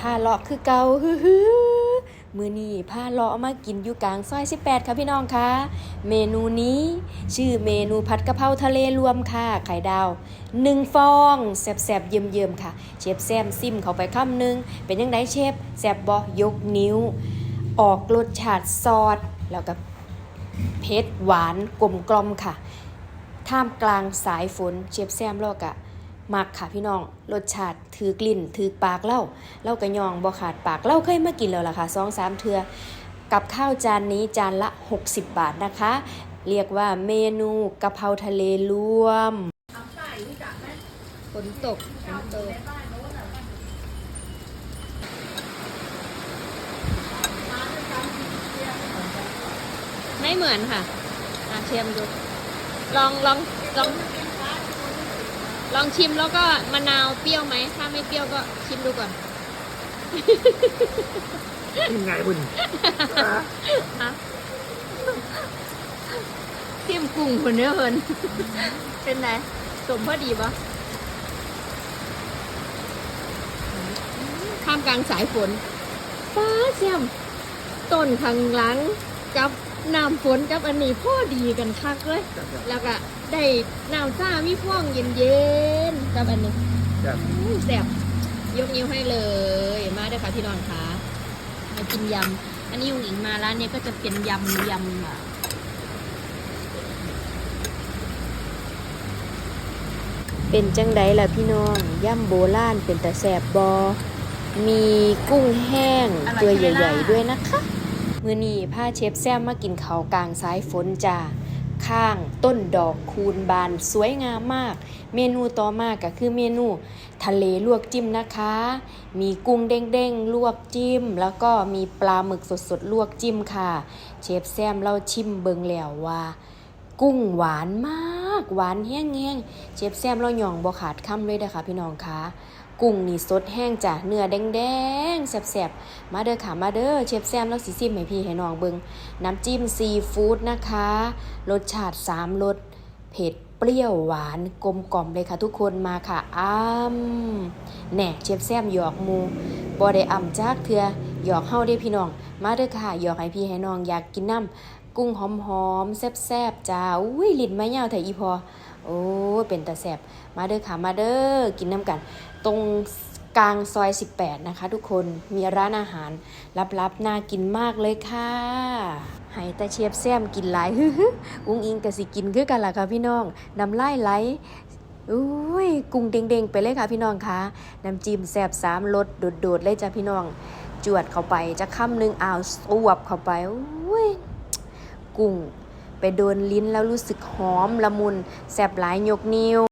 ผ้าเลาะคือเก่าฮือมือนี้ผ้าเลาะมากินอยู่กลางซอย 18 ค่ะพี่น้องคะเมนูนี้ชื่อเมนูผัดกะเพราทะเลรวมค่ะ ไข่ดาวหนึ่งฟองแซบๆเยิ่มๆค่ะ เชฟแซมซิมเข้าไปคำหนึง เป็นยังไงเชฟแซบบ่ยกนิ้ว ออกรสชาติซอสแล้วก็เผ็ดหวานกลมกลมค่ะ ท่ามกลางสายฝนเชฟแซมเรากะ มักค่ะพี่น้อง รสชาติถือกลิ่นถือปากเล่าเล่ากระยองบ่ขาดปากเล่าเคยมากินแล้วล่ะค่ะสองสามเทือกับข้าวจานนี้จานละ 60 บาทนะคะ เรียกว่าเมนูกะเพราทะเลรวมฝนตกฝนตกไม่เหมือนค่ะอาเชียมดู ลองลองลอง ลองชิมแล้วก็มะนาวเปรี้ยวไหม ถ้าไม่เปรี้ยวก็ชิมดูก่อน ยังไงบุญฮะชิมกุ้งคนเนื้อเฮินเป็นไงสมพอดีปะท่ามกลางสายฝนฟ้าเสียม ต้นข้างหลังกับ น้ำฝนกับอันนี้พ่อดีกันคักเลย แล้วก็ได้น้ำซ่ามีพ่วงเย็นๆกับอันนี้แบบอื้อแซ่บยกนิ้วให้เลย มาเด้อค่ะพี่นอนคะมากินยำ อันนี้ยุงอิงมาร้านเนี้ยก็จะเป็นยำยำอะเป็นจังไดล่ะพี่น้องย่ำโบราณเป็นแต่แสบบอมีกุ้งแห้งตัวใหญ่ ๆ ด้วยนะคะ มือนีผ้าเชฟแซมมากินเขากลางสายฝนจ้าข้างต้นดอกคูณบานสวยงามมาก เมนูต่อมาก็คือเมนู ทะเลลวกจิ้มนะคะ มีกุ้งเด้งๆลวกจิ้ม แล้วก็มีปลาหมึกสดๆลวกจิ้มค่ะ เชฟแซมเราชิมเบิงแล้วว่า กุ้งหวานมาก หวานแห้งๆเชฟแซมเราหย่องบ่ขาดคำเลยเด้อค่ะพี่น้องคะ กุ้งนี่สดแห้งจ้ะเนื้อแดงๆแซบๆ มาเด้อค่ะมาเด้อเชฟแซมแล้วสิซิมให้พี่ให้น้องเบิงน้ำจิ้มซีฟู้ดนะคะ รสชาติสามรสเผ็ดเปรี้ยวหวานกลมกล่อมเลยค่ะทุกคนมาค่ะอ้ำแหน่เชฟแซมหยอกมูบ่ได้อ่ำจากเถื่อหยอกเฮาได้พี่น้อง มาเด้อค่ะหยอกให้พี่ให้น้องอยากกินน้ำกุ้งหอมๆแซ่บๆจ้าอุ้ยลิ้นไม้ยาวแต่อีพอ โอ้เป็นตาแซ่บมาเด้อค่ะมาเด้อกินน้ำกัน ตรงกลางซอย 18 นะคะ ทุกคนมีร้านอาหารลับๆน่ากินมากเลยค่ะให้ตาเชียบแซมกินหลายฮึฮึอุ้งอิงกะสิกินคือกันล่ะค่ะพี่น้องน้ำลายไหลอุ้ยกุ้งเด้งๆ ไปเลยค่ะพี่น้องคะน้ำจิ้มแซ่บสามรสโดดๆเลยจ้ะพี่น้อง จวดเข้าไปจะค่ำหนึ่งอ้าวสวบเข้าไปอุ้ยกุ้ง ไปโดนลิ้นแล้วรู้สึกหอมละมุนแสบหลายยกนิ้ว